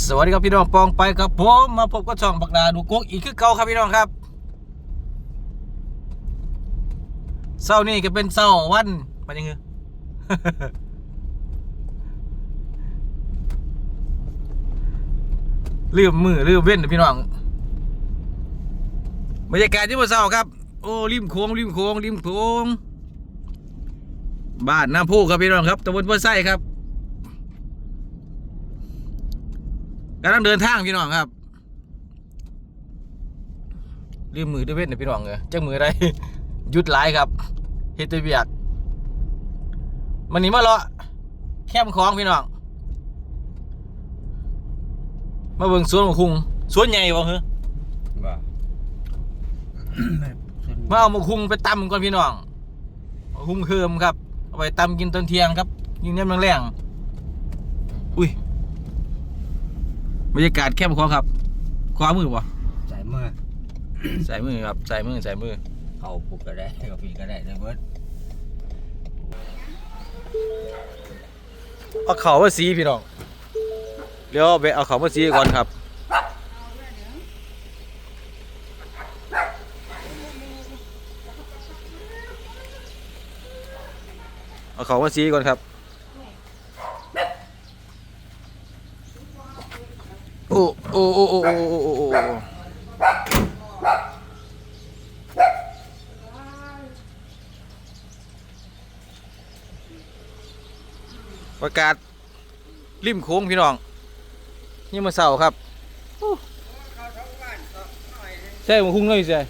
สวัสดีครับพี่น้องปองไปครับผมมาพบกับช่องบักดาดูกกอีกคือเก่าครับพี่น้องครับเศร้านี่ก็เป็นเศร้าวันมันยังไงลืมมือลืมเว้นพี่น้องบรรยากาศที่มาเศร้าครับ โอ้ริมโค้งริมโค้งริมโค้งบ้านน้ำพุครับพี่น้องครับตำบลพ่อไส้ครับ กำลังเดินทางพี่น้องครับลืมมือด้วยเวทนะพี่น้องเออจังมืออะไรหยุดหลายครับเฮ็ดแตัวเบียกมันนี้มาเลาะแคมป์ของพี่น้อง มาเบิ่งสวนของคุงสวนใหญ่บ่เหรอว่ามาเอาหมกคุงไปตำก่อนพี่น้องหมกคุงเคิมครับเอาไปตำกินตอนเที่ยงครับ ยิงเนี้ยแรงๆอุ้ย บรรยากาศแคมป์ของครับขวามือบ่ใส่เมื่อใส่มือครับใส่มือใส่มือเขาปุกก็ได้เขาปีก็ได้เลยเบิดเอาเขามาสีพี่น้องเดี๋ยวไปเอาเขามาสีก่อนครับเอาเขามาสีก่อนครับ โอ้โอ้โอ้โอ้โอ้โอ้ประกาศริมโค้งพี่น้อง นี่มาเสาครับใช่มาคุ้งเลยใช่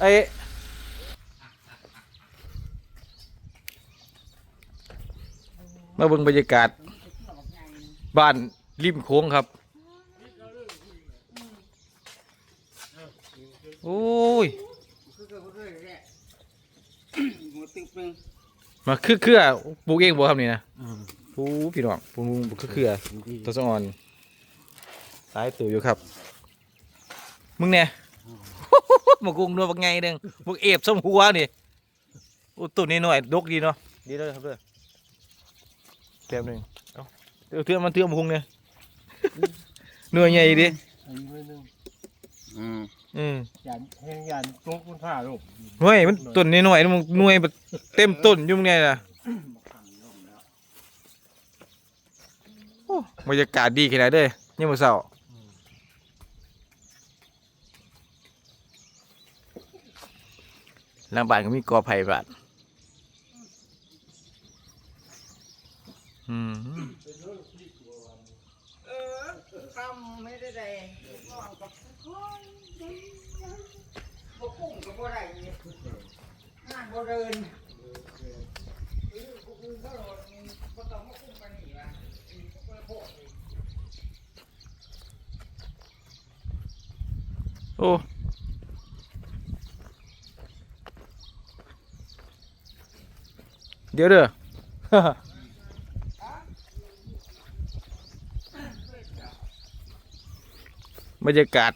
ไอ มาเบิ่งบรรยากาศ บ้านริมโค้งครับ โอ้ยมาคือเครือปลูกเองบ่ครับนี่นะปลูกพี่น้องปลูกปลูกคือเครือตัวสะออนสายตัวอยู่ครับ มึงเนี่ยหมกกุ้งนัวบักไงเด้งหมกเอฟส้มหัวนี่โอ้ตัวนี้หน่อยดกดีเนาะดีเลยครับเด้อ แป๊บหนึงเอ้าเตือเตือมันเตือหมกกุ้งเนี่ยเนื้อใหญ่ดิอืมอืมยันแห้งยันตุกมันผ่าลูกเฮ้ยมันต้นน้อยๆมันหน่วยแบบเต็มต้นอยู่มึงเนี่ยนะโอ้บรรยากาศดีขนาดเด้ยังมาเศร้าหลังบ้านก็มีกอไผ่บาด อืมเออทำไม่ได้ได้นอนกับคนบ่กุ้งก็บ่ได้งานบ่เดินโอ้เดี๋ยวเด้อ บรรยากาศ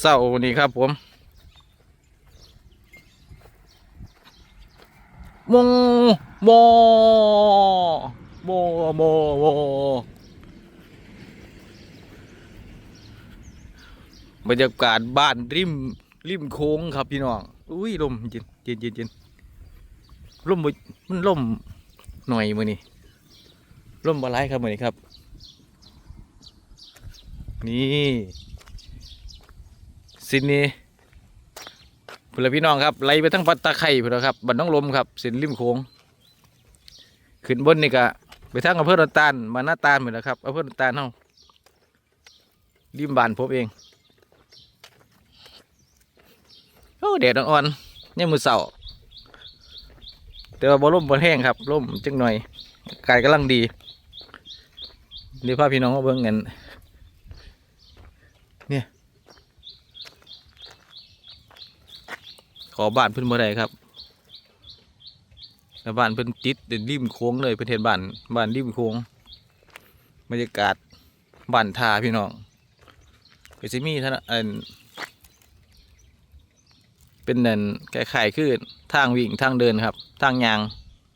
เศร้าๆวันนี้ครับผมโมโมโมโมโมบรรยากาศบ้านริมริมโค้งครับพี่น้อง อุ้ยลมเย็นเย็นเย็นเย็นลมบ่มันลมหน่อยมือนี่ลมบาไลครับมือนี้ครับ นี่สินนี้เพื่อพี่น้องครับไลไปทั้งปัตตาไข่เพื่อนครับบันน้องลมครับสินริมโขงขึ้นบนนี่ก็ไปทั้งอำเภอดอนตาลมาหน้าตาลเหมือนนะครับอำเภอดอนตาลเฮาริมบานผมเองโอ้แดดอ่อนๆเนี่ยมือเสาร์แต่ว่าบ่ล่มบ่แห้งครับลมจังหน่อยอากาศกำลังดีเดี๋ยวพาพี่น้องมาเบิ่งกัน ขอบ้านเพิ่นบ่ได้ครับบ้านเพิ่นติดเดินริมโค้งเลยเพิ่นเฮ็ดบ้านบ้านริมโค้งบรรยากาศบ้านทาพี่น้องก็สิมีท่านอันเป็นนั่นคล้ายๆคือทางวิ่งทางเดินครับ ทางยาง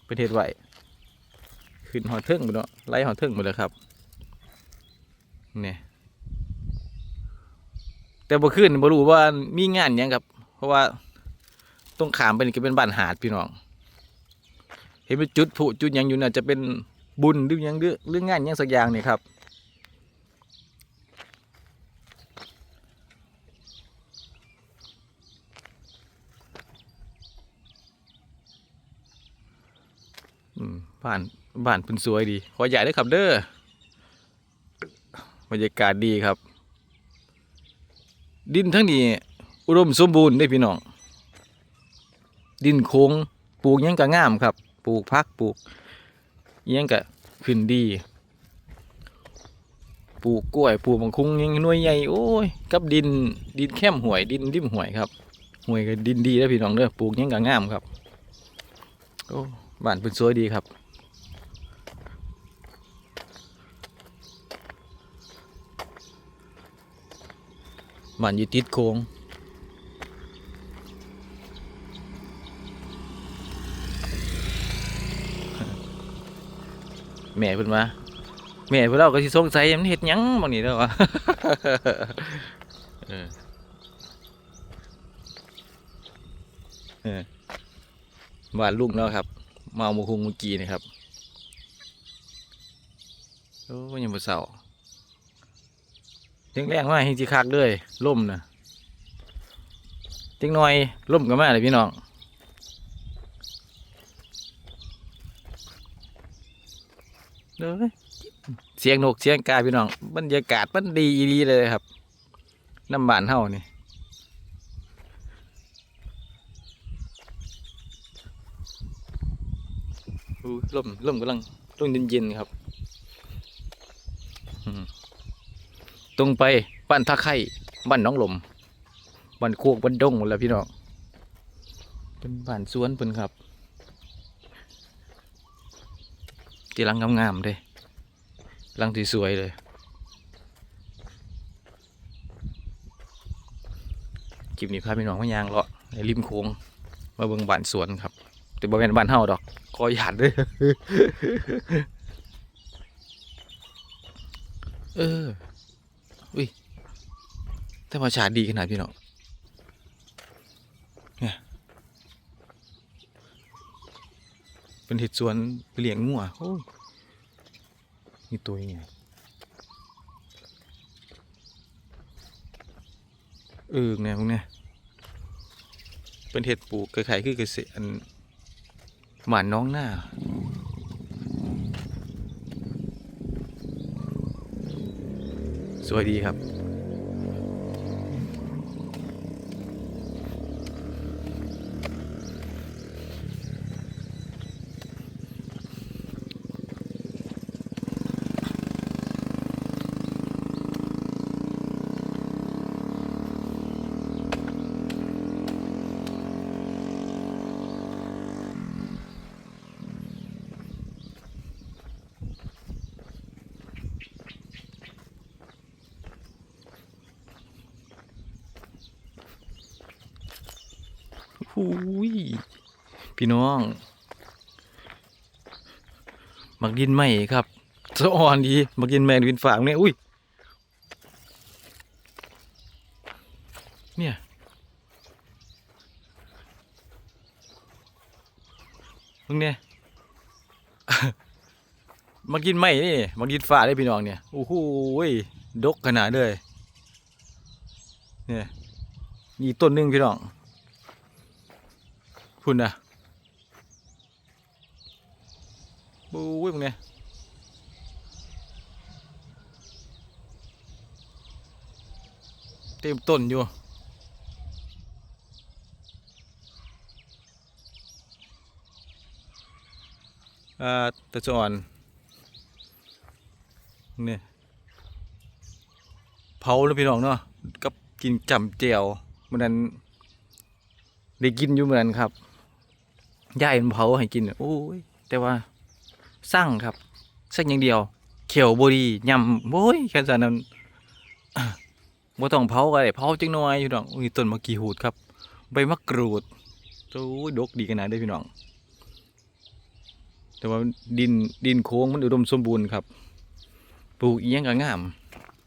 ประเทศไหวขึ้นหอเทิงไปเนาะไล่หอเทิงไปเลยครับเนี่ย แต่บ่ขึ้นบ่รู้ว่ามีงานยังครับ เพราะว่าต้องขามไปนี่ก็เป็นบ้านหาดพี่น้อง เห็นเป็นจุดผุจุดยังอยู่น่าจะเป็นบุญหรือยังหรือเรื่องงานยังสักอย่างนี่ครับบ้านบ้านเพิ่นสวยดี ขอใหญ่ด้วยครับเด้อบรรยากาศดีครับ ดินทั้งนี้อุดมสมบูรณ์ได้พี่น้อง ดินโค้งปลูกยังก็งามครับ ปลูกพักปลูกยังก็ขึ้นดี ปลูกกล้วยปลูกมังคุงยังหน่วยใหญ่โอ้ยกับดินดินแคมห่วยดินริมห่วยครับห่วยก็ดินดีแล้วพี่น้องเด้อปลูกยังก็งามครับโอ้บ้านเพิ่นสวยดีครับ บ้านอยู่ติดโค้งแม่เพิ่นว่าแม่เพิ่นเราก็สิสงสัยมันเฮ็ดหยังบางนี้เด้อวะเออเออบ้านลุงเนาะครับมาเอาหมูคุงเมื่อกี้นี่ครับโอ้ยยังบ่เศร้า เสียงแรงมากเฮงสิคักเลยล่มน่ะจังหน่อยล่มก็มาเลยพี่น้องเด้อเสียงนกเสียงกาพี่น้องบรรยากาศมันดีดีเลยครับ น้ำบานเฮานี่อู้ลมลมกำลังลมเย็นๆครับ อืม ตรงไปบ้านท่าไข่บ้านน้องลมบ้านโคกบ้านดงหมดแล้วพี่น้องเป็นบ้านสวนเพิ่นครับที่ลังงามๆเลยลังที่สวยเลยคลิปนี้พาพี่น้องมายางเลาะในริมโค้งมาเบิ่งบ้านสวนครับ แต่บ่แม่นบ้านเฮาดอกขอหยาดเด้อเออ อุ้ยแต่ว่าชาติดีขนาดพี่น้องเนี่ยเป็นเห็ดสวนไปเลี้ยงงัวโอ้ยนี่ตัวใหญ่เออเนี่ยพวกเนี้ยเป็นเห็ดปลูกคล้ายๆคือเกษตรอันหมานน้องหน้า สวยดีครับ หูยพี่น้องมักดินใหม่ครับสะอ่อนดีมักดินแมงดินฝางเนี่ยอุ้ยเนี่ยมึงเนี่ยมักดินใหม่นี่มักดินฝาได้พี่น้องเนี่ยโอ้โหยดกขนาดเลยเนี่ยนี่ต้นนึงพี่น้อง พุ่นนะบู้ยมึงเนี่ยเต็มต้นอยู่อ่าตะจอนเนี่ยเผาแล้วพี่น้องเนาะกับกินจำเจียวเหมันนั้นได้กินอยู่เหมือนกันครับ ย่ายมันเผาให้กินโอ้ยแต่ว่าสร้างครับสักอย่างเดียว เขียวบดียำโอ้ยแค่นั้นบ่ต้องเผาก็ได้เผาจังหน่อยอยู่ดอกอุ้ยต้นมะกีหูดครับใบมะกรูดโอ้ยดกดีขนาดเด้พี่น้อง แต่ว่าดินดินโค้งมันอุดมสมบูรณ์ครับ ปลูกเอียงก็งาม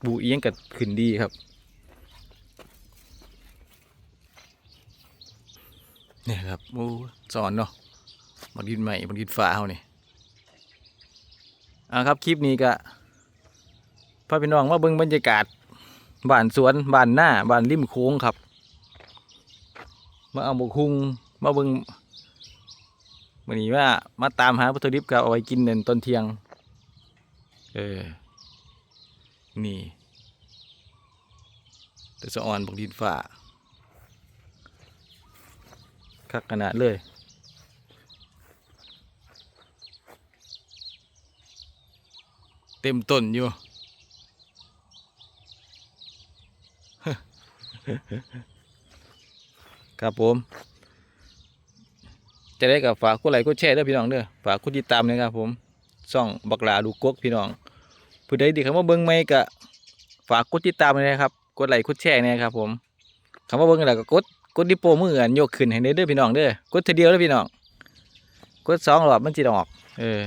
ปลูกเอียงก็ขึ้นดีครับ เนี่ยครับโอ้สอนเนาะบักดินใหม่บักดินฟ้าเฮานี่อ่าครับคลิปนี้ก็พาพี่น้องมาเบิ่งบรรยากาศบ้านสวนบ้านหน้าบ้านริมโค้งครับ มาเอาบกฮุงมาเบิ่งวันนี้ว่ามาตามหาวัตถุดิบก็เอาไว้กินเดินตอนเที่ยง เออ นี่ แต่สะออนบกดินฟ้า คักขนาดเลยเต็มต้นอยู่ครับผม จะได้กับฝากกดไหลค์กดแชร์เด้อพี่น้องเด้อฝากกดติดตามนะครับผมช่องบักลาดูกกพี่น้องผู้ใดที่เข้ามาเบิ่งใหม่ก็ฝากกดติดตามเลยนะครับ กดไลค์กดแชร์นะครับผมคำว่าเบิ่งแล้วก็กด กดดิโปมืออันยกขึ้นให้เด้อพี่น้องเด้อกดทีเดียวเด้อพี่น้องกดสองรอบมันสิออก เออ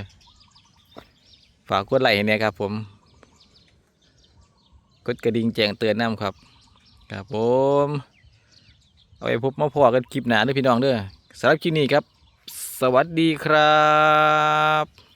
ฝากกดไลค์ให้เนี่ยครับ ผม กดกระดิ่งแจ้งเตือนน้ำครับ ครับผม เอาไปพบมาพอกันคลิปหนาเด้อพี่น้องเด้อสำหรับคลิปนี้ครับ สวัสดีครับ